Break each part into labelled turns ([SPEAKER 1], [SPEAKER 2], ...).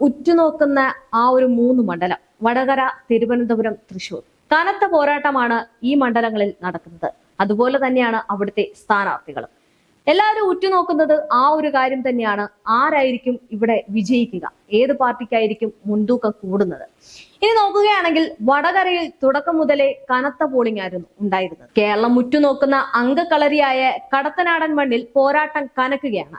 [SPEAKER 1] ഉറ്റുനോക്കുന്ന ആ ഒരു മൂന്ന് മണ്ഡലം വടകര തിരുവനന്തപുരം തൃശൂർ കനത്ത പോരാട്ടമാണ് ഈ മണ്ഡലങ്ങളിൽ നടക്കുന്നത്. അതുപോലെ തന്നെയാണ് അവിടുത്തെ സ്ഥാനാർത്ഥികളും. എല്ലാവരും ഉറ്റുനോക്കുന്നത് ആ ഒരു കാര്യം തന്നെയാണ്. ആരായിരിക്കും ഇവിടെ വിജയിക്കുക? ഏത് പാർട്ടിക്കായിരിക്കും മുൻതൂക്കം കൂടുന്നത്? ഇനി നോക്കുകയാണെങ്കിൽ വടകരയിൽ തുടക്കം മുതലേ കനത്ത പോളിംഗ് ആയിരുന്നു ഉണ്ടായിരുന്നത്. കേരളം ഉറ്റുനോക്കുന്ന അംഗക്കളരിയായ കടത്തനാടൻ മണ്ണിൽ പോരാട്ടം കനക്കുകയാണ്.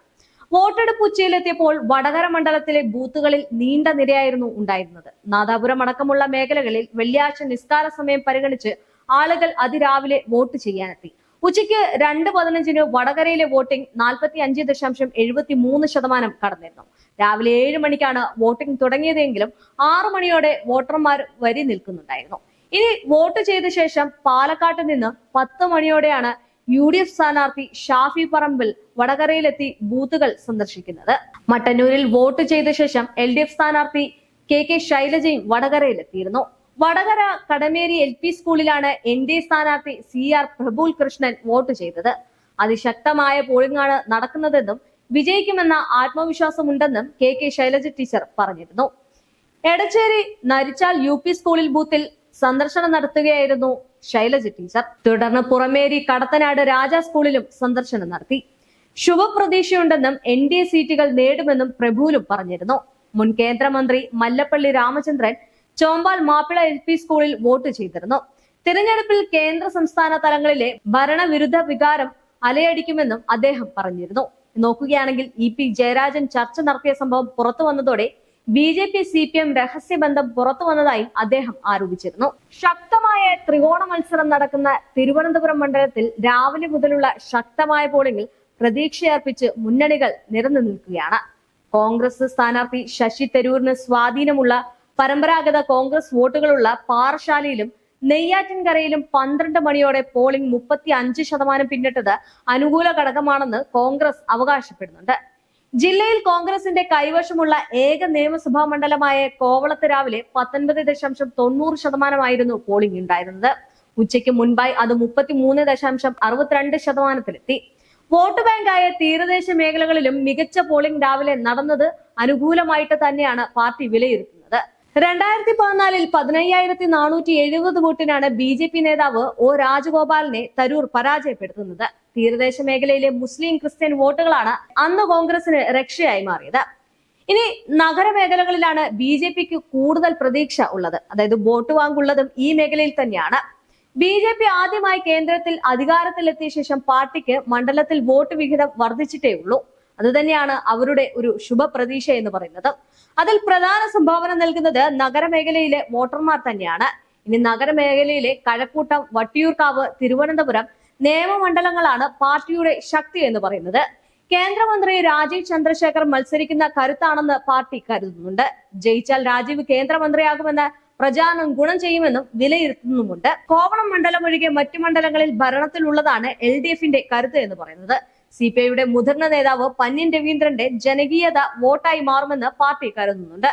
[SPEAKER 1] വോട്ടെടുപ്പ് ഉച്ചയിലെത്തിയപ്പോൾ വടകര മണ്ഡലത്തിലെ ബൂത്തുകളിൽ നീണ്ട നിരയായിരുന്നു ഉണ്ടായിരുന്നത്. നാദാപുരം അടക്കമുള്ള മേഖലകളിൽ വെള്ളിയാഴ്ച നിസ്കാര സമയം പരിഗണിച്ച് ആളുകൾ അതിരാവിലെ വോട്ട് ചെയ്യാനെത്തി. ഉച്ചയ്ക്ക് രണ്ട് പതിനഞ്ചിന് വടകരയിലെ വോട്ടിംഗ് നാൽപ്പത്തി അഞ്ച് ദശാംശം എഴുപത്തി മൂന്ന് ശതമാനം കടന്നിരുന്നു. രാവിലെ ഏഴ് മണിക്കാണ് വോട്ടിംഗ് തുടങ്ങിയതെങ്കിലും ആറു മണിയോടെ വോട്ടർമാർ വരി നിൽക്കുന്നുണ്ടായിരുന്നു. ഇനി വോട്ട് ചെയ്ത ശേഷം പാലക്കാട്ട് നിന്ന് പത്ത് മണിയോടെയാണ് യു ഡി എഫ് സ്ഥാനാർത്ഥി ഷാഫി പറമ്പിൽ വടകരയിലെത്തി ബൂത്തുകൾ സന്ദർശിക്കുന്നത്. മട്ടന്നൂരിൽ വോട്ട് ചെയ്ത ശേഷം എൽ ഡി എഫ് സ്ഥാനാർത്ഥി കെ കെ ശൈലജയും വടകരയിലെത്തിയിരുന്നു. വടകര കടമേരി എൽ പി സ്കൂളിലാണ് എൻ ഡി എ സ്ഥാനാർത്ഥി C R Prabhul Krishnan vote ചെയ്തത്. അതിശക്തമായ പോളിംഗാണ് നടക്കുന്നതെന്നും വിജയിക്കുമെന്ന ആത്മവിശ്വാസമുണ്ടെന്നും കെ കെ ശൈലജ ടീച്ചർ പറഞ്ഞിരുന്നു. എടച്ചേരി നരിച്ചാൽ യു പി സ്കൂളിൽ ബൂത്തിൽ സന്ദർശനം നടത്തുകയായിരുന്നു ശൈലജ ടീച്ചർ. തുടർന്ന് പുറമേരി കടത്തനാട് രാജാ സ്കൂളിലും സന്ദർശനം നടത്തി. ശുഭപ്രതീക്ഷയുണ്ടെന്നും എൻ ഡി എ സീറ്റുകൾ നേടുമെന്നും പ്രഭുലും പറഞ്ഞിരുന്നു. മുൻ കേന്ദ്രമന്ത്രി മല്ലപ്പള്ളി രാമചന്ദ്രൻ ചോമ്പാൽ മാപ്പിള എൽ പി സ്കൂളിൽ വോട്ട് ചെയ്തിരുന്നു. തിരഞ്ഞെടുപ്പിൽ കേന്ദ്ര സംസ്ഥാന തലങ്ങളിലെ ഭരണവിരുദ്ധ വികാരം അലയടിക്കുമെന്നും അദ്ദേഹം പറഞ്ഞിരുന്നു. നോക്കുകയാണെങ്കിൽ ഇ പി ജയരാജൻ ചർച്ച നടത്തിയ സംഭവം പുറത്തു വന്നതോടെ B J P C P M രഹസ്യബന്ധം പുറത്തു വന്നതായും അദ്ദേഹം ആരോപിച്ചിരുന്നു. ശക്തമായ ത്രികോണ മത്സരം നടക്കുന്ന തിരുവനന്തപുരം മണ്ഡലത്തിൽ രാവിലെ മുതലുള്ള ശക്തമായ പോളിംഗിൽ പ്രതീക്ഷയർപ്പിച്ച് മുന്നണികൾ നിരന്നു നിൽക്കുകയാണ്. കോൺഗ്രസ് സ്ഥാനാർത്ഥി ശശി തരൂരിന് സ്വാധീനമുള്ള പരമ്പരാഗത കോൺഗ്രസ് വോട്ടുകളുള്ള പാറശാലയിലും നെയ്യാറ്റിൻകരയിലും പന്ത്രണ്ട് മണിയോടെ പോളിംഗ് മുപ്പത്തി അഞ്ച് ശതമാനം പിന്നിട്ടത് അനുകൂല ഘടകമാണെന്ന് കോൺഗ്രസ് അവകാശപ്പെടുന്നുണ്ട്. ജില്ലയിൽ കോൺഗ്രസിന്റെ കൈവശമുള്ള ഏക നിയമസഭാ മണ്ഡലമായ കോവളത്ത് രാവിലെ പത്തൊൻപത് ദശാംശം തൊണ്ണൂറ് ശതമാനമായിരുന്നു പോളിംഗ് ഉണ്ടായിരുന്നത്. ഉച്ചയ്ക്ക് മുൻപായി അത് മുപ്പത്തി മൂന്ന് ദശാംശം അറുപത്തിരണ്ട് ശതമാനത്തിലെത്തി. വോട്ട് ബാങ്കായ തീരദേശ മേഖലകളിലും മികച്ച പോളിംഗ് രാവിലെ നടന്നത് അനുകൂലമായിട്ട് തന്നെയാണ് പാർട്ടി വിലയിരുത്തുന്നത്. രണ്ടായിരത്തി പതിനാലിൽ പതിനയ്യായിരത്തി നാനൂറ്റി എഴുപത് വോട്ടിനാണ് ബി ജെ പി നേതാവ് ഒ രാജഗോപാലിനെ തരൂർ പരാജയപ്പെടുത്തുന്നത്. തീരദേശ മേഖലയിലെ മുസ്ലിം ക്രിസ്ത്യൻ വോട്ടുകളാണ് അന്ന് കോൺഗ്രസിന് രക്ഷയായി മാറിയത്. ഇനി നഗരമേഖലകളിലാണ് ബി ജെ പിക്ക് കൂടുതൽ പ്രതീക്ഷ ഉള്ളത്. അതായത് വോട്ട് വാങ്ങുള്ളതും ഈ മേഖലയിൽ തന്നെയാണ്. ബി ജെ പി ആദ്യമായി കേന്ദ്രത്തിൽ അധികാരത്തിലെത്തിയ ശേഷം പാർട്ടിക്ക് മണ്ഡലത്തിൽ വോട്ട് വിഹിതം വർദ്ധിച്ചിട്ടേ ഉള്ളൂ. അതുതന്നെയാണ് അവരുടെ ഒരു ശുഭപ്രതീക്ഷ എന്ന് പറയുന്നത്. അതിൽ പ്രധാന സംഭാവന നൽകുന്നത് നഗരമേഖലയിലെ വോട്ടർമാർ തന്നെയാണ്. ഇനി നഗരമേഖലയിലെ കഴക്കൂട്ടം വട്ടിയൂർക്കാവ് തിരുവനന്തപുരം നിയമമണ്ഡലങ്ങളാണ് പാർട്ടിയുടെ ശക്തി എന്ന് പറയുന്നത്. കേന്ദ്രമന്ത്രി രാജീവ് ചന്ദ്രശേഖർ മത്സരിക്കുന്ന കരുത്താണെന്ന് പാർട്ടി കരുതുന്നുണ്ട്. ജയിച്ചാൽ രാജീവ് കേന്ദ്രമന്ത്രിയാകുമെന്ന് പ്രചാരണം ഗുണം ചെയ്യുമെന്നും വിലയിരുത്തുന്നുമുണ്ട്. കോവളം മണ്ഡലം ഒഴികെ മറ്റു മണ്ഡലങ്ങളിൽ ഭരണത്തിലുള്ളതാണ് എൽ ഡി എഫിന്റെ കരുത്ത് എന്ന് പറയുന്നത്. സി പി ഐയുടെ മുതിർന്ന നേതാവ് പന്ന്യൻ രവീന്ദ്രന്റെ ജനകീയത വോട്ടായി മാറുമെന്ന് പാർട്ടി കരുതുന്നുണ്ട്.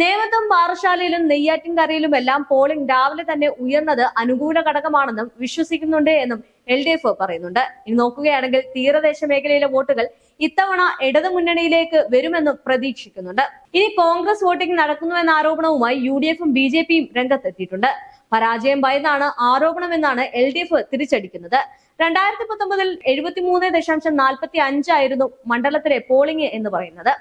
[SPEAKER 1] നേമത്തും പാറശാലയിലും നെയ്യാറ്റിൻകരയിലും എല്ലാം പോളിംഗ് രാവിലെ തന്നെ ഉയർന്നത് അനുകൂല ഘടകമാണെന്നും വിശ്വസിക്കുന്നുണ്ട് എന്നും എൽ ഡി എഫ് പറയുന്നുണ്ട്. ഇനി നോക്കുകയാണെങ്കിൽ തീരദേശ മേഖലയിലെ വോട്ടുകൾ ഇത്തവണ ഇടതു മുന്നണിയിലേക്ക് വരുമെന്നും പ്രതീക്ഷിക്കുന്നുണ്ട്. ഇനി കോൺഗ്രസ് വോട്ടിംഗ് നടക്കുന്നുവെന്ന ആരോപണവുമായി യു ഡി എഫും ബി ജെ പിയും രംഗത്തെത്തിയിട്ടുണ്ട്. പരാജയം ഭയന്നാണ് ആരോപണമെന്നാണ് എൽ ഡി എഫ് തിരിച്ചടിക്കുന്നത്. രണ്ടായിരത്തി പത്തൊമ്പതിൽ എഴുപത്തിമൂന്ന് ദശാംശം നാൽപ്പത്തി അഞ്ചായിരുന്നു മണ്ഡലത്തിലെ പോളിംഗ് എന്ന് പറയുന്നത്.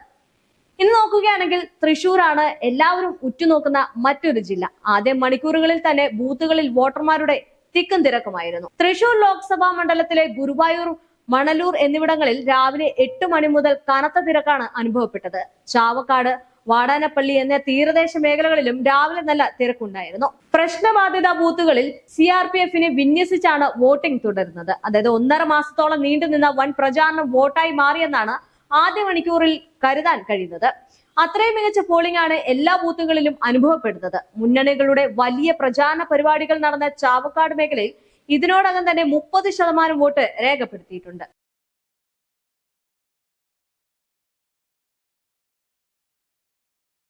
[SPEAKER 1] ഇന്ന് നോക്കുകയാണെങ്കിൽ തൃശൂരാണ് എല്ലാവരും ഉറ്റുനോക്കുന്ന മറ്റൊരു ജില്ല. ആദ്യം മണിക്കൂറുകളിൽ തന്നെ ബൂത്തുകളിൽ വോട്ടർമാരുടെ തിക്കും തിരക്കുമായിരുന്നു. തൃശൂർ ലോക്സഭാ മണ്ഡലത്തിലെ ഗുരുവായൂർ മണലൂർ എന്നിവിടങ്ങളിൽ രാവിലെ എട്ട് മണി മുതൽ കനത്ത തിരക്കാണ് അനുഭവപ്പെട്ടത്. ചാവക്കാട് വാടാനപ്പള്ളി എന്ന തീരദേശ മേഖലകളിലും രാവിലെ നല്ല തിരക്കുണ്ടായിരുന്നു. പ്രശ്നബാധിത ബൂത്തുകളിൽ സി ആർ പി എഫിനെ വിന്യസിച്ചാണ് വോട്ടിംഗ് തുടരുന്നത്. അതായത് ഒന്നര മാസത്തോളം നീണ്ടുനിന്ന വൻ പ്രചാരണം വോട്ടായി മാറിയെന്നാണ് ആദ്യ മണിക്കൂറിൽ കരുതാൻ കഴിയുന്നത്. അത്രയും മികച്ച പോളിംഗ് ആണ് എല്ലാ ബൂത്തുകളിലും അനുഭവപ്പെടുന്നത്. മുന്നണികളുടെ വലിയ പ്രചാരണ പരിപാടികൾ നടന്ന ചാവക്കാട് മേഖലയിൽ ഇതിനോടകം തന്നെ മുപ്പത് ശതമാനം വോട്ട് രേഖപ്പെടുത്തിയിട്ടുണ്ട്.